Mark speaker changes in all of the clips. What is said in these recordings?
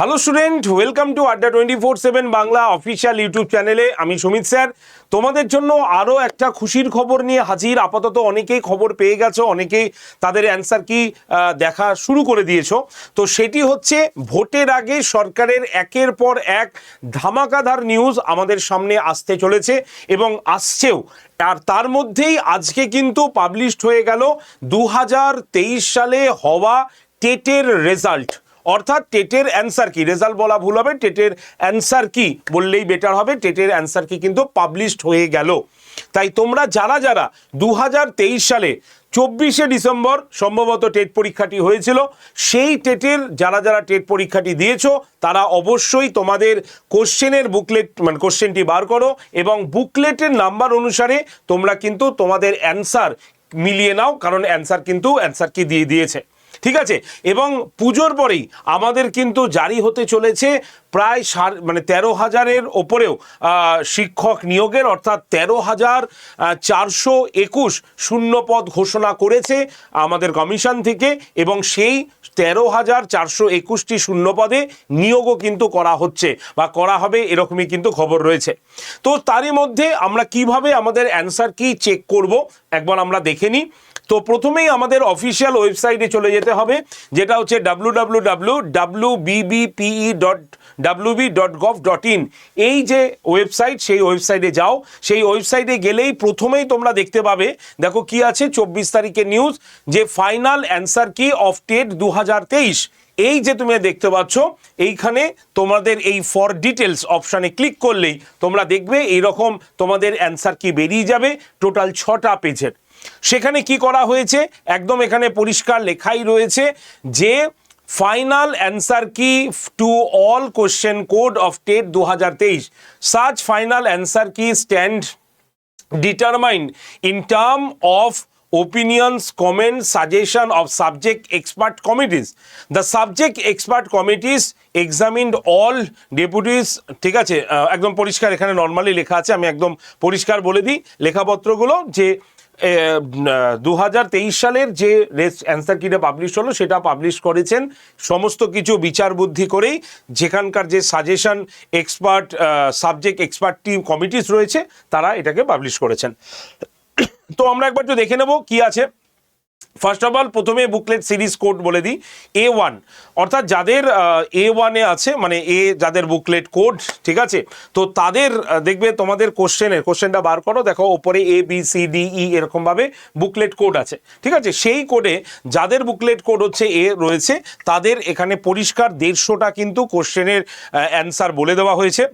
Speaker 1: Hello student welcome to Adda twenty four seven Bangla official YouTube চ্যানেলে আমি Sumit sir. তোমাদের জন্য আরও একটা খুশির খবর নিয়ে হাজির। আপাতত অনেকেই খবর পেয়ে গেছো, অনেকেই তাদের অ্যান্সার কি দেখা শুরু করে দিয়েছ। তো সেটি হচ্ছে, ভোটের আগে সরকারের একের পর এক ধামাকাধার নিউজ আমাদের সামনে আসতে চলেছে এবং আসছেও। আর তার মধ্যেই আজকে কিন্তু পাবলিশড হয়ে গেল দু হাজার তেইশ সালে হওয়া টেটের রেজাল্ট অর্থাৎ টেটের অ্যান্সার কি? রেজাল্ট বলা ভুল হবে, টেটের অ্যান্সার কি বললেই বেটার হবে, টেটের অ্যান্সার কি কিন্তু পাবলিশড হয়ে গেল। তাই তোমরা যারা যারা দু হাজার তেইশ সালে চব্বিশে ডিসেম্বর সম্ভবত টেট পরীক্ষাটি হয়েছিল, সেই টেটের যারা যারা টেট পরীক্ষাটি দিয়েছ, তারা অবশ্যই তোমাদের কোশ্চেনের বুকলেট মানে কোশ্চেনটি বার করো এবং বুকলেটের নাম্বার অনুসারে তোমরা কিন্তু তোমাদের অ্যান্সার মিলিয়ে নাও, কারণ অ্যান্সার কিন্তু অ্যান্সার কি দিয়ে দিয়েছে। ঠিক আছে? এবং পুজোর পরেই আমাদের কিন্তু জারি হতে চলেছে প্রায় সার মানে তেরো হাজারের ওপরেও শিক্ষক নিয়োগের, অর্থাৎ তেরো হাজার চারশো একুশ শূন্য পদ ঘোষণা করেছে আমাদের কমিশন থেকে এবং সেই তেরো হাজার চারশো একুশটি শূন্য পদে নিয়োগও কিন্তু করা হচ্ছে বা করা হবে এরকমই কিন্তু খবর রয়েছে। তো তারই মধ্যে আমরা কীভাবে আমাদের অ্যান্সার কি চেক করব? একবার আমরা দেখে নিই। তো প্রথমেই আমাদের অফিসিয়াল ওয়েবসাইটে চলে যেতে হবে, যেটা হচ্ছে W dot dot dot in এই যে ওয়েবসাইট সেই ওয়েবসাইটে যাও, সেই ওয়েবসাইটে গেলেই প্রথমেই তোমরা দেখতে পাবে, দেখো কি আছে, চব্বিশ তারিখের নিউজ যে final answer key of TET দু হাজার তেইশ। এই যে তুমি দেখতে পাচ্ছ, এইখানে তোমাদের এই ফর ডিটেলস অপশানে ক্লিক করলেই তোমরা দেখবে, এইরকম তোমাদের অ্যান্সার কি বেরিয়ে যাবে টোটাল ছটা পেজের সেখানে কি করা হয়েছে? একদম এখানে পরিষ্কার লেখাই রয়েছে যে final answer key to all question code of TET দু হাজার তেইশ। Such final answer key stand determined in term of opinions, comments, suggestion of subject expert committees the subject expert committees examined all deputies, ঠিক আছে? একদম পরিষ্কার এখানে normally লেখা আছে, আমি একদম পরিষ্কার বলে দিই। লেখাপত্রগুলো যে দু হাজার তেইশ সালের যে অ্যান্সার কিটা পাবলিশ হলো, সেটা পাবলিশ করেছেন সমস্ত কিছু বিচার বুদ্ধি করেই। যেখানকার যে suggestion expert subject expert team committees রয়েছে, তারা এটাকে পাবলিশ করেছেন। তো আমরা একবার একটু দেখে নেব কি আছে। ফার্স্ট অফ অল প্রথমে বুকলেট সিরিজ কোড বলে দিই এ ওয়ান অর্থাৎ যাদের এ ওয়ানে আছে মানে এ যাদের বুকলেট কোড ঠিক আছে? তো তাদের দেখবে তোমাদের কোশ্চেনের কোশ্চেনটা বার করো, দেখো ওপরে A B C D E এরকমভাবে বুকলেট কোড আছে, ঠিক আছে? সেই কোডে যাদের বুকলেট কোড হচ্ছে এ রয়েছে, তাদের এখানে পরিষ্কার দেড়শোটা কিন্তু কোশ্চেনের অ্যান্সার বলে দেওয়া হয়েছে।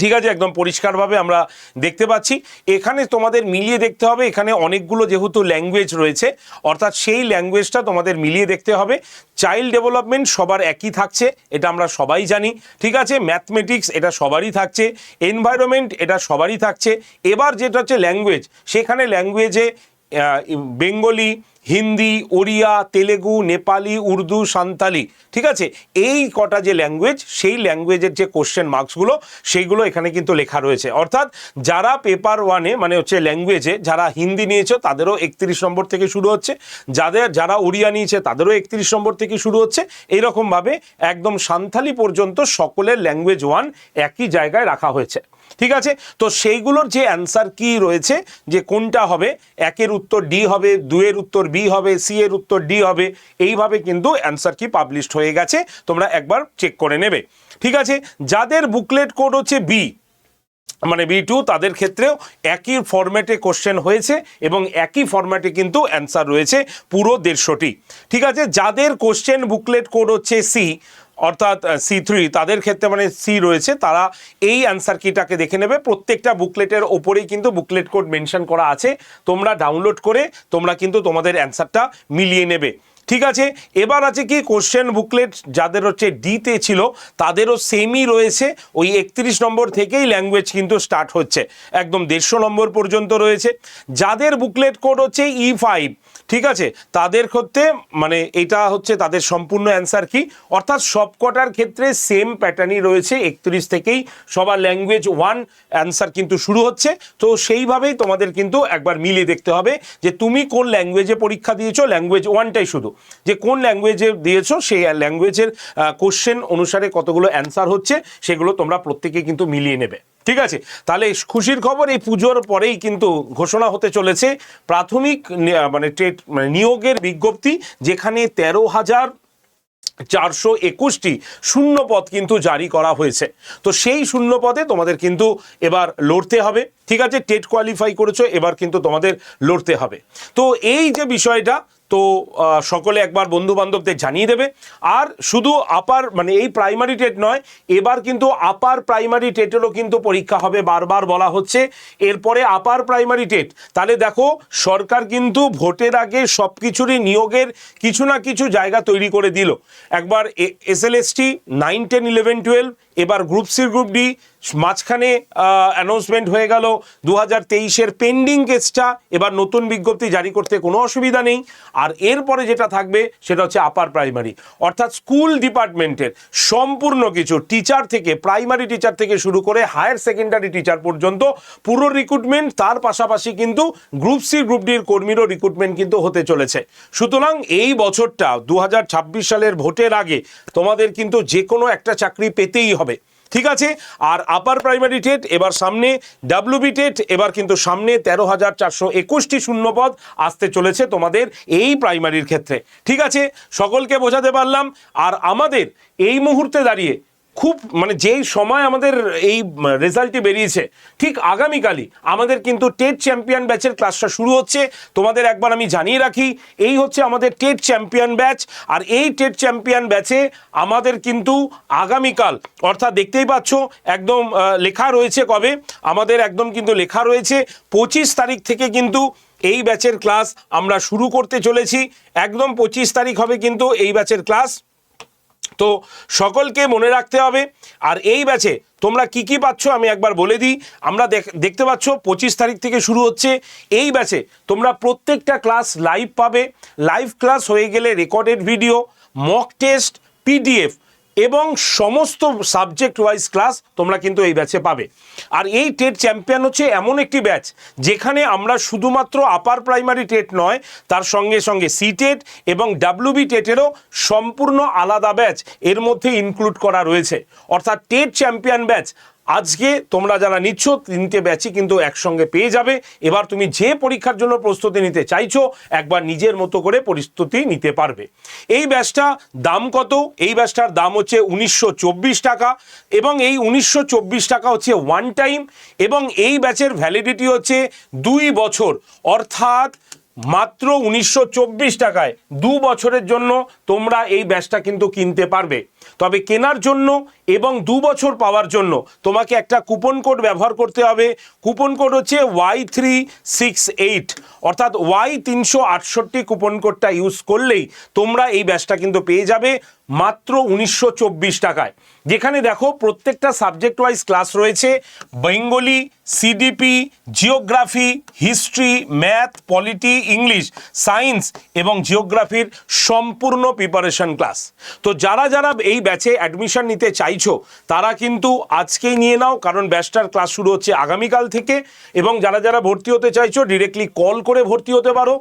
Speaker 1: ঠিক আছে, একদম পরিষ্কারভাবে আমরা দেখতে পাচ্ছি। এখানে তোমাদের মিলিয়ে দেখতে হবে, এখানে অনেকগুলো যেহেতু ল্যাঙ্গুয়েজ রয়েছে, অর্থাৎ সেই ল্যাঙ্গুয়েজটা তোমাদের মিলিয়ে দেখতে হবে। চাইল্ড ডেভেলপমেন্ট সবার একই থাকছে, এটা আমরা সবাই জানি, ঠিক আছে? ম্যাথমেটিক্স এটা সবারই থাকছে এনভায়রনমেন্ট এটা সবারই থাকছে। এবার যেটা হচ্ছে ল্যাঙ্গুয়েজ সেখানে ল্যাঙ্গুয়েজে বেঙ্গলি হিন্দি, ওড়িয়া, তেলেগু, নেপালি, উর্দু, সান্তালি, ঠিক আছে? এই কটা যে ল্যাঙ্গুয়েজ সেই ল্যাঙ্গুয়েজের যে কোশ্চেন মার্কসগুলো সেইগুলো এখানে কিন্তু লেখা রয়েছে। অর্থাৎ যারা পেপার ওয়ানে মানে হচ্ছে ল্যাঙ্গুয়েজে যারা হিন্দি নিয়েছে, তাদেরও একত্রিশ নম্বর থেকে শুরু হচ্ছে। যাদের, যারা ওড়িয়া নিয়েছে, তাদেরও একত্রিশ নম্বর থেকে শুরু হচ্ছে। এইরকমভাবে একদম সান্থালি পর্যন্ত সকলের ল্যাঙ্গুয়েজ ওয়ান একই জায়গায় রাখা হয়েছে। ঠিক আছে? তো সেইগুলোর যে অ্যান্সার কি রয়েছে, যে কোনটা হবে, একের উত্তর ডি হবে, দুয়ের উত্তর বি হবে সি এর উত্তর ডি হবে। এইভাবে কিন্তু অ্যান্সার কি পাবলিশড হয়ে গেছে, তোমরা একবার চেক করে নেবে। ঠিক আছে? যাদের বুকলেট কোড হচ্ছে বি মানে বি টু তাদের ক্ষেত্রেও একই ফরম্যাটে কোশ্চেন হয়েছে এবং একই ফরম্যাটে কিন্তু অ্যান্সার রয়েছে পুরো দেড়শোটি। ঠিক আছে? যাদের কোশ্চেন বুকলেট কোড হচ্ছে সি অর্থাৎ সি থ্রি তাদের ক্ষেত্রে মানে সি রয়েছে, তারা এই অ্যান্সার কিটাকে দেখে নেবে। প্রত্যেকটা বুকলেটের ওপরেই কিন্তু বুকলেট কোড মেনশন করা আছে। তোমরা ডাউনলোড করে তোমরা কিন্তু তোমাদের অ্যান্সারটা মিলিয়ে নেবে। ঠিক আছে? এবার আছে কি কোশ্চেন বুকলেট যাদের হচ্ছে ডিতে ছিল, তাদেরও সেমই রয়েছে। ওই একত্রিশ নম্বর থেকেই ল্যাঙ্গুয়েজ কিন্তু স্টার্ট হচ্ছে। একদম দেড়শো নম্বর পর্যন্ত রয়েছে। যাদের বুকলেট কোড হচ্ছে ই ফাইভ ঠিক আছে? তাদের ক্ষেত্রে মানে এটা হচ্ছে তাদের সম্পূর্ণ অ্যান্সার কি? অর্থাৎ সবকটার ক্ষেত্রে সেম প্যাটার্নই রয়েছে একত্রিশ থেকেই। সবার ল্যাঙ্গুয়েজ ওয়ান অ্যান্সার কিন্তু শুরু হচ্ছে। তো সেইভাবেই তোমাদের কিন্তু একবার মিলিয়ে দেখতে হবে যে তুমি কোন ল্যাঙ্গুয়েজে পরীক্ষা দিয়েছ ল্যাঙ্গুয়েজ ওয়ানটাই শুধু। যে কোন ল্যাঙ্গুয়েজে দিয়েছ, সেই ল্যাঙ্গুয়েজের কোশ্চেন অনুসারে কতগুলো অ্যান্সার হচ্ছে, সেগুলো তোমরা প্রত্যেকে কিন্তু মিলিয়ে নেবে। ঠিক আছে? তাহলে খুশির খবর, এই পুজোর পরেই কিন্তু ঘোষণা হতে চলেছে প্রাথমিক মানে টেট মানে নিয়োগের বিজ্ঞপ্তি, যেখানে তেরো হাজার চারশো একুশটি শূন্য পদ কিন্তু জারি করা হয়েছে। তো সেই শূন্য পদে তোমাদের কিন্তু এবার লড়তে হবে। ঠিক আছে? টেট কোয়ালিফাই করেছ, এবার কিন্তু তোমাদের লড়তে হবে। তো এই যে বিষয়টা তো সকলে একবার বন্ধু বান্ধবদের জানিয়ে দেবে। আর শুধু আপার মানে এই প্রাইমারি টেট নয়, এবার কিন্তু আপার প্রাইমারি টেটেরও কিন্তু পরীক্ষা হবে বারবার বলা হচ্ছে। এরপরে আপার প্রাইমারি টেট তাহলে দেখো, সরকার কিন্তু ভোটের আগে সব কিছুরই নিয়োগের কিছু না কিছু জায়গা তৈরি করে দিল। একবার S L S T nine ten eleven twelve এবার গ্রুপ সি গ্রুপ ডি মাঝখানে অ্যানাউন্সমেন্ট হয়ে গেল। দু হাজার তেইশের পেন্ডিং কেসটা এবার নতুন বিজ্ঞপ্তি জারি করতে কোনো অসুবিধা নেই। আর এরপরে যেটা থাকবে, সেটা হচ্ছে আপার প্রাইমারি অর্থাৎ স্কুল ডিপার্টমেন্টের সম্পূর্ণ কিছু টিচার থেকে প্রাইমারি টিচার থেকে শুরু করে হায়ার সেকেন্ডারি টিচার পর্যন্ত পুরো রিক্রুটমেন্ট তার পাশাপাশি কিন্তু গ্রুপ সি গ্রুপ ডির কর্মীরও রিক্রুটমেন্ট কিন্তু হতে চলেছে। সুতরাং এই বছরটা দু হাজার ছাব্বিশ সালের ভোটের আগে, তোমাদের কিন্তু যে কোনো একটা চাকরি পেতেই হবে। ঠিক আছে। আর আপার প্রাইমারি টেট এবার সামনে ডাব্লিউবি টেট এবার কিন্তু সামনে তেরো হাজার চারশো একুশটি শূন্যপদ আসতে চলেছে তোমাদের এই প্রাইমারির ক্ষেত্রে। ঠিক আছে? সকলকে বোঝাতে পারলাম। আর আমাদের এই মুহূর্তে দাঁড়িয়ে খুব মানে যেই সময় আমাদের এই রেজাল্টটি বেরিয়েছে, ঠিক আগামীকালই আমাদের কিন্তু টেট চ্যাম্পিয়ন ব্যাচের ক্লাসটা শুরু হচ্ছে। তোমাদের একবার আমি জানিয়ে রাখি, এই হচ্ছে আমাদের টেট চ্যাম্পিয়ন ব্যাচ, আর এই টেট চ্যাম্পিয়ন ব্যাচে আমাদের কিন্তু আগামীকাল, অর্থাৎ দেখতেই পাচ্ছ, একদম লেখা রয়েছে কবে? আমাদের একদম কিন্তু লেখা রয়েছে, পঁচিশ তারিখ থেকে কিন্তু এই ব্যাচের ক্লাস আমরা শুরু করতে চলেছি। একদম পঁচিশ তারিখ হবে কিন্তু এই ব্যাচের ক্লাস। তো সকলকে মনে রাখতে হবে। আর এই ব্যাচে তোমরা কি কি পাচ্ছ আমি একবার বলে দিই। আমরা দেখ- দেখতে পাচ্ছ পঁচিশ তারিখ থেকে শুরু হচ্ছে। এই ব্যাচে তোমরা প্রত্যেকটা ক্লাস লাইভ পাবে। লাইভ ক্লাস হয়ে গেলে recorded video mock test PDF এবং সমস্ত সাবজেক্ট ওয়াইজ ক্লাস তোমরা কিন্তু এই ব্যাচে পাবে। আর এই টেট চ্যাম্পিয়ন হচ্ছে এমন একটি ব্যাচ যেখানে আমরা শুধুমাত্র আপার প্রাইমারি টেট নয়, তার সঙ্গে সঙ্গে সি টেট এবং ডাব্লিউবি টেটেরও সম্পূর্ণ আলাদা ব্যাচ এর মধ্যে ইনক্লুড করা রয়েছে। অর্থাৎ টেট চ্যাম্পিয়ন ব্যাচ আজকে তোমরা যারা নিচ্ছ তিনটে ব্যাচই কিন্তু একসঙ্গে পেয়ে যাবে। এবার তুমি যে পরীক্ষার জন্য প্রস্তুতি নিতে চাইছো, একবার নিজের মতো করে প্রস্তুতি নিতে পারবে। এই ব্যাচটা দাম কত? এই ব্যাচটার দাম হচ্ছে উনিশশো চব্বিশ টাকা এবং এই উনিশশো চব্বিশ টাকা হচ্ছে ওয়ান টাইম এবং এই ব্যাচের ভ্যালিডিটি হচ্ছে দুই বছর। অর্থাৎ মাত্র উনিশশো চব্বিশ টাকায় দু বছরের জন্য তোমরা এই ব্যাচটা কিন্তু কিনতে পারবে। তবে কেনার জন্য এবং দু বছর পাওয়ার জন্য তোমাকে একটা কুপন কোড ব্যবহার করতে হবে। কুপন কোড হচ্ছে ওয়াই থ্রি সিক্স এইট অর্থাৎ ওয়াই তিনশো আটষট্টি কুপন কোডটা ইউজ করলেই তোমরা এই ব্যাচটা কিন্তু পেয়ে যাবে মাত্র উনিশশো চব্বিশ টাকায়। যেখানে দেখো প্রত্যেকটা সাবজেক্ট ওয়াইজ ক্লাস রয়েছে। Bengali CDP geography history math polity English science এবং জিওগ্রাফির সম্পূর্ণ প্রিপারেশন ক্লাস তো যারা যারা এই ব্যাচে অ্যাডমিশন নিতে চাইছো তারা কিন্তু আজকেই নিয়ে নাও, কারণ ব্যাস্টার ক্লাস শুরু হচ্ছে আগামীকাল থেকে, এবং যারা যারা ভর্তি হতে চাইছো ডিরেক্টলি কল করে ভর্তি হতে পারো।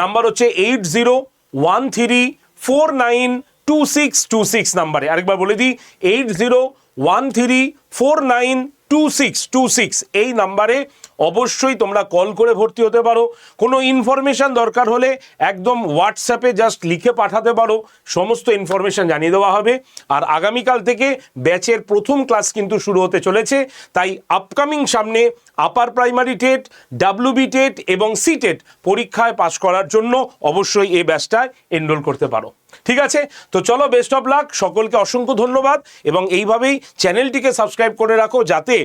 Speaker 1: নাম্বার হচ্ছে eight zero one three four nine two six two six নাম্বারে আরেকবার বলে দিই eight zero one three four nine two six two six এই নাম্বারে অবশ্যই তোমরা কল করে ভর্তি হতে পারো। কোনো ইনফরমেশান দরকার হলে একদম হোয়াটসঅ্যাপে জাস্ট লিখে পাঠাতে পারো। সমস্ত ইনফরমেশান জানিয়ে দেওয়া হবে। আর আগামীকাল থেকে ব্যাচের প্রথম ক্লাস কিন্তু শুরু হতে চলেছে। তাই আপকামিং সামনে upper primary TET WB TET এবং সি টেট পরীক্ষায় পাশ করার জন্য অবশ্যই এই ব্যাচটায় এনরোল করতে পারো। ঠিক আছে? তো চলো বেস্ট অফ লাক সকলকে অসংখ্য ধন্যবাদ। এবং এইভাবেই চ্যানেলটিকে সাবস্ক্রাইব করে রাখো যাতে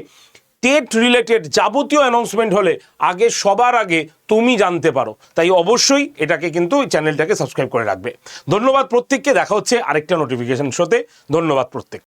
Speaker 1: টেট রিলেটেড যাবতীয় অ্যানাউন্সমেন্ট হলে আগে সবার আগে তুমি জানতে পারো। তাই অবশ্যই এটাকে কিন্তু চ্যানেলটাকে সাবস্ক্রাইব করে রাখবে। ধন্যবাদ প্রত্যেককে, দেখা হচ্ছে আরেকটা নোটিফিকেশন শোতে ধন্যবাদ প্রত্যেক।